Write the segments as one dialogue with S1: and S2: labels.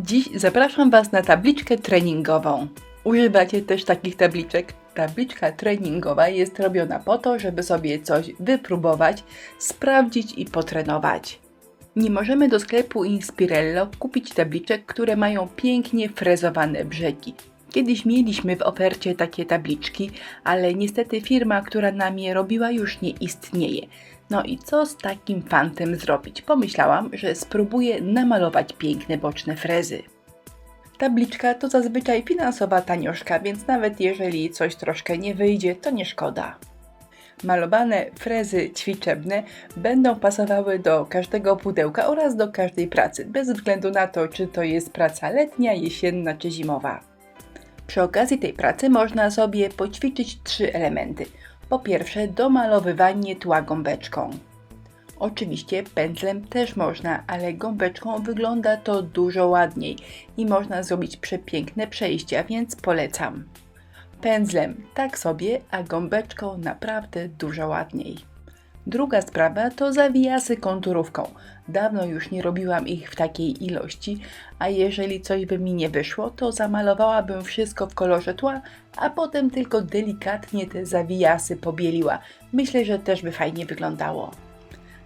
S1: Dziś zapraszam Was na tabliczkę treningową. Używacie też takich tabliczek? Tabliczka treningowa jest robiona po to, żeby sobie coś wypróbować, sprawdzić i potrenować. Nie możemy do sklepu Inspirello kupić tabliczek, które mają pięknie frezowane brzegi. Kiedyś mieliśmy w ofercie takie tabliczki, ale niestety firma, która nam je robiła, już nie istnieje. No i co z takim fantem zrobić? Pomyślałam, że spróbuję namalować piękne boczne frezy. Tabliczka to zazwyczaj finansowa tanioszka, więc nawet jeżeli coś troszkę nie wyjdzie, to nie szkoda. Malowane frezy ćwiczebne będą pasowały do każdego pudełka oraz do każdej pracy, bez względu na to, czy to jest praca letnia, jesienna czy zimowa. Przy okazji tej pracy można sobie poćwiczyć trzy elementy. Po pierwsze, domalowywanie tła gąbeczką. Oczywiście pędzlem też można, ale gąbeczką wygląda to dużo ładniej i można zrobić przepiękne przejścia, więc polecam. Pędzlem tak sobie, a gąbeczką naprawdę dużo ładniej. Druga sprawa to zawijasy konturówką. Dawno już nie robiłam ich w takiej ilości, a jeżeli coś by mi nie wyszło, to zamalowałabym wszystko w kolorze tła, a potem tylko delikatnie te zawijasy pobieliła. Myślę, że też by fajnie wyglądało.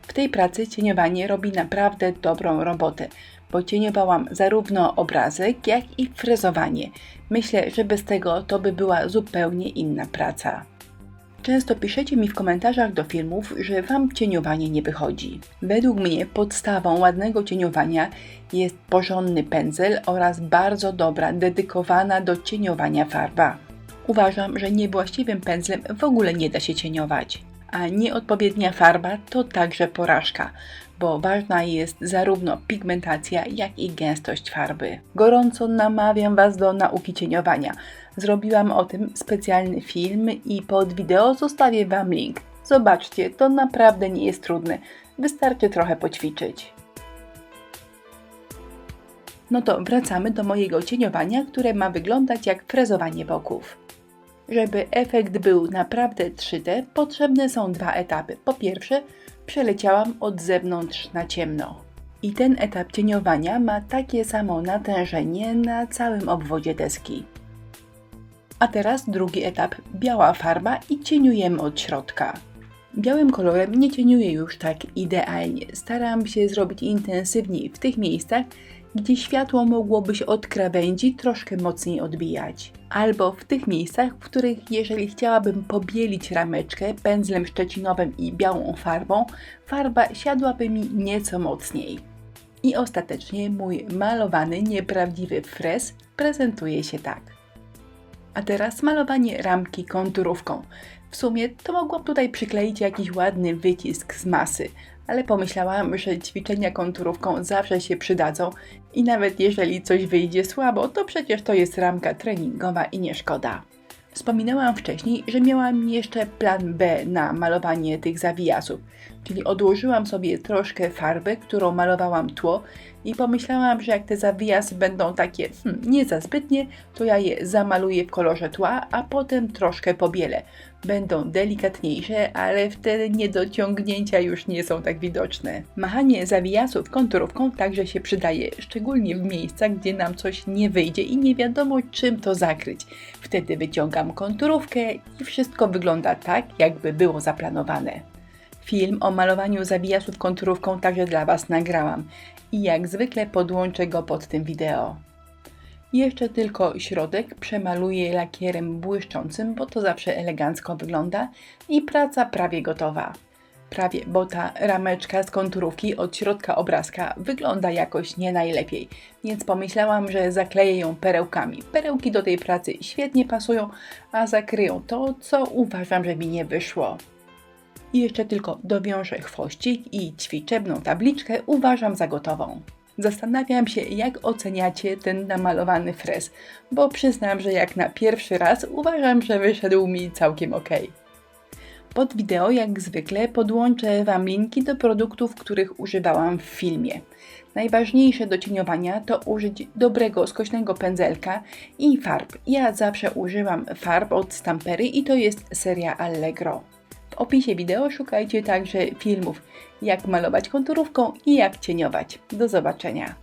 S1: W tej pracy cieniowanie robi naprawdę dobrą robotę, bo cieniowałam zarówno obrazek, jak i frezowanie. Myślę, że bez tego to by była zupełnie inna praca. Często piszecie mi w komentarzach do filmów, że Wam cieniowanie nie wychodzi. Według mnie podstawą ładnego cieniowania jest porządny pędzel oraz bardzo dobra, dedykowana do cieniowania farba. Uważam, że niewłaściwym pędzlem w ogóle nie da się cieniować, a nieodpowiednia farba to także porażka, bo ważna jest zarówno pigmentacja, jak i gęstość farby. Gorąco namawiam Was do nauki cieniowania. Zrobiłam o tym specjalny film i pod wideo zostawię Wam link. Zobaczcie, to naprawdę nie jest trudne. Wystarczy trochę poćwiczyć. No to wracamy do mojego cieniowania, które ma wyglądać jak frezowanie boków. Żeby efekt był naprawdę 3D, potrzebne są dwa etapy. Po pierwsze, przeleciałam od zewnątrz na ciemno. I ten etap cieniowania ma takie samo natężenie na całym obwodzie deski. A teraz drugi etap, biała farba i cieniujemy od środka. Białym kolorem nie cieniuję już tak idealnie. Staram się zrobić intensywniej w tych miejscach, gdzie światło mogłoby się od krawędzi troszkę mocniej odbijać. Albo w tych miejscach, w których jeżeli chciałabym pobielić rameczkę pędzlem szczecinowym i białą farbą, farba siadłaby mi nieco mocniej. I ostatecznie mój malowany, nieprawdziwy frez prezentuje się tak. A teraz malowanie ramki konturówką. W sumie to mogłam tutaj przykleić jakiś ładny wycisk z masy, ale pomyślałam, że ćwiczenia konturówką zawsze się przydadzą i nawet jeżeli coś wyjdzie słabo, to przecież to jest ramka treningowa i nie szkoda. Wspominałam wcześniej, że miałam jeszcze plan B na malowanie tych zawijasów, czyli odłożyłam sobie troszkę farby, którą malowałam tło i pomyślałam, że jak te zawijasy będą takie hmm, nie za zbytnie, to ja je zamaluję w kolorze tła, a potem troszkę pobielę. Będą delikatniejsze, ale wtedy niedociągnięcia już nie są tak widoczne. Machanie zawijasów konturówką także się przydaje, szczególnie w miejscach, gdzie nam coś nie wyjdzie i nie wiadomo czym to zakryć. Wtedy wyciągam konturówkę i wszystko wygląda tak, jakby było zaplanowane. Film o malowaniu zawijasów konturówką także dla Was nagrałam i jak zwykle podłączę go pod tym wideo. Jeszcze tylko środek przemaluję lakierem błyszczącym, bo to zawsze elegancko wygląda i praca prawie gotowa. Prawie, bo ta rameczka z konturówki od środka obrazka wygląda jakoś nie najlepiej, więc pomyślałam, że zakleję ją perełkami. Perełki do tej pracy świetnie pasują, a zakryją to, co uważam, że mi nie wyszło. I jeszcze tylko dowiążę chwościk i ćwiczebną tabliczkę uważam za gotową. Zastanawiam się, jak oceniacie ten namalowany frez, bo przyznam, że jak na pierwszy raz uważam, że wyszedł mi całkiem ok. Pod wideo, jak zwykle, podłączę Wam linki do produktów, których używałam w filmie. Najważniejsze do cieniowania to użyć dobrego, skośnego pędzelka i farb. Ja zawsze używam farb od Stampery i to jest seria Allegro. W opisie wideo szukajcie także filmów jak malować konturówką i jak cieniować. Do zobaczenia.